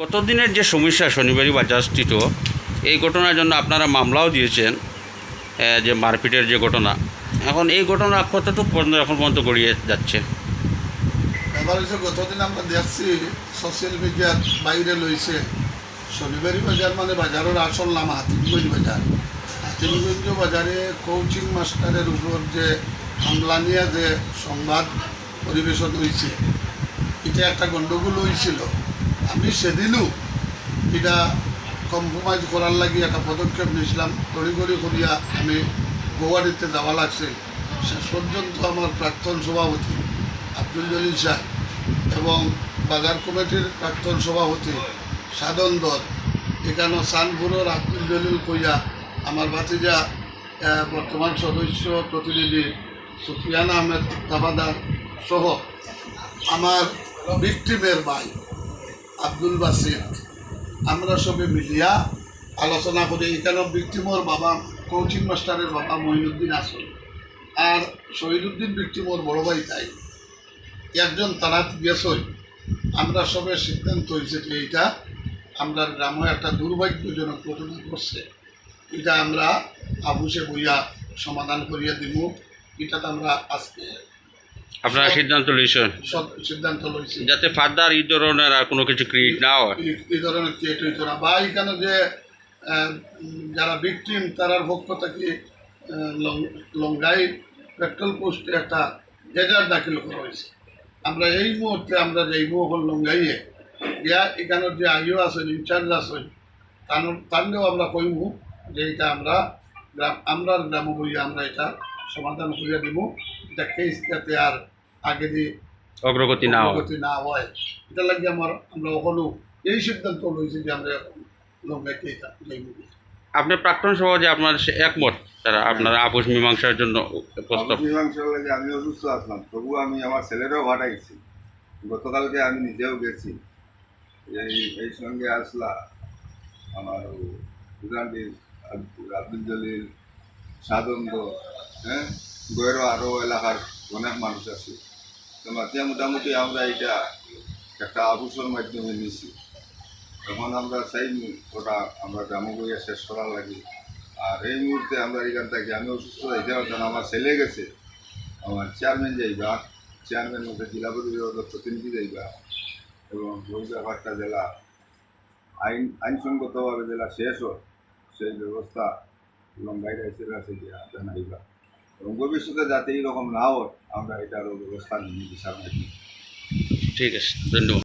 কতদিনের যে সমস্যা শনিবারই বাজারস্থিত এই ঘটনার জন্য আপনারা মামলাও দিয়েছেন যে মারপিটের যে ঘটনা। এখন এই ঘটনা কতটুকু পর্যন্ত এখন পর্যন্ত গড়িয়ে যাচ্ছে? এবার হচ্ছে গতদিন আমরা দেখছি সোশ্যাল মিডিয়ার বাইরে লইছে। শনিবারি বাজার মানে বাজারের আসল নাম হাতিমগঞ্জ বাজার। হাতিমগঞ্জ বাজারে কোচিং মাস্টারের উপর যে হামলা নিয়ে যে সংবাদ পরিবেশন হয়েছে এটা একটা গণ্ডগোল হয়েছিল আমি সেদিনও এটা কম্প্রোমাইজ করার লাগি একটা পদক্ষেপ নিয়েছিলাম। তড়িগড়ি করিয়া আমি গোয়ারিতে যাওয়া লাগছে। শেষ পর্যন্ত আমার প্রাক্তন সভাপতি আব্দুল জলিল সাহেব এবং বাজার কমিটির প্রাক্তন সভাপতি সাধন দল এখানে সানপুরের আব্দুল জলিল কইয়া আমার ভাতিজা বর্তমান সদস্য প্রতিনিধি সুফিয়ান আহমেদ দাবাদার সহ আমার ভিক্টিমের ভাই। আব্দুল বাসির। আমরা সবে মিলিয়া আলোচনা করি এখানে ভিক্টিমর বাবা কোচিং মাস্টারের বাবা মহিনুদ্দিন আসল। আর শহীদুদ্দিন ভিক্টিমর বড় ভাই তাই। একজন তারা গেছই। আমরা সবে সিদ্ধান্ত হয়েছে যে এইটা আমরা গ্রামে একটা দুর্ভাগ্যজনক ঘটনা ঘটছে। এটা আমরা আবুসে বইয়া সমাধান করিয়া দিব এটাতে আমরা আজকে আপনারা সিদ্ধান্ত লইছেন? সিদ্ধান্ত লইছি। যাতে ফার্দার এই ধরনের আর কোনো কিছু ক্রিয়েট না হয়। এই- ধরনের ক্রিয়েট হইতো না। বা এখানে যে যারা ভিকটিম তারার পক্ষ থেকে লঙ্গাই পেট্রোল পোস্টে একটা এজার দাখিল করা হয়েছে। আমরা এই মুহূর্তে আমরা যাইব হল লঙ্গাইয়ে গিয়া এখানের যে আইও আছেন ইনচার্জ আছেন তার তাহলেও আমরা কইব যে এটা আমরা গ্রাম আমরা গ্রাম বইয়া আমরা এটা সমাধান করিয়া দিব। এটা কেস যাতে আর আগে দিয়ে অগ্রগতি না হয়। অগ্রগতি না হয়। এটা লাগে আমার আমরা সকলো এই সিদ্ধান্ত লইছি যে আমরা লঙ্কাইতে যাইব। আপনার প্রাক্তন সভা যে আপনার সে একমত তারা আপনারা আপোষ মীমাংসার জন্য প্রস্তাব। মীমাংসার লাগে আমি অসুস্থ আসলাম তবু আমি আমার ছেলেরও গেছি গতকালকে আমি নিজেও গেছি। এই এই সঙ্গে আসলা আমার সুদান্ডির আব্দুল জলিল সাদন্দ হ্যাঁ গয়েরও আরও এলাকার অনেক মানুষ আছে। তো মাতিয়া মোটামুটি আমরা এটা একটা আভূষণ মাধ্যমে নিছি। তখন আমরা চাইনি ওটা আমরা গ্রামে গিয়ে শেষ করার লাগে। আর এই মুহূর্তে আমরা এখান থেকে আমি অসুস্থ যাইতে পারতাম আমার ছেলে গেছে, আমার চেয়ারম্যান যাইবা চেয়ারম্যান মধ্যে জেলা পরিষদের প্রতিনিধি যাইবা, এবং ব্যাপারটা জেলা আইন আইনসঙ্গতভাবে জেলা শেষ হয় সেই ব্যবস্থা লঙ্গাই রাইসের কাছে গিয়া জানাইবা। এবং ভবিষ্যতে যাতে এইরকম না হয় আমরা এটারও ব্যবস্থা নিয়ে সামনে ঠিক আছে ধন্যবাদ।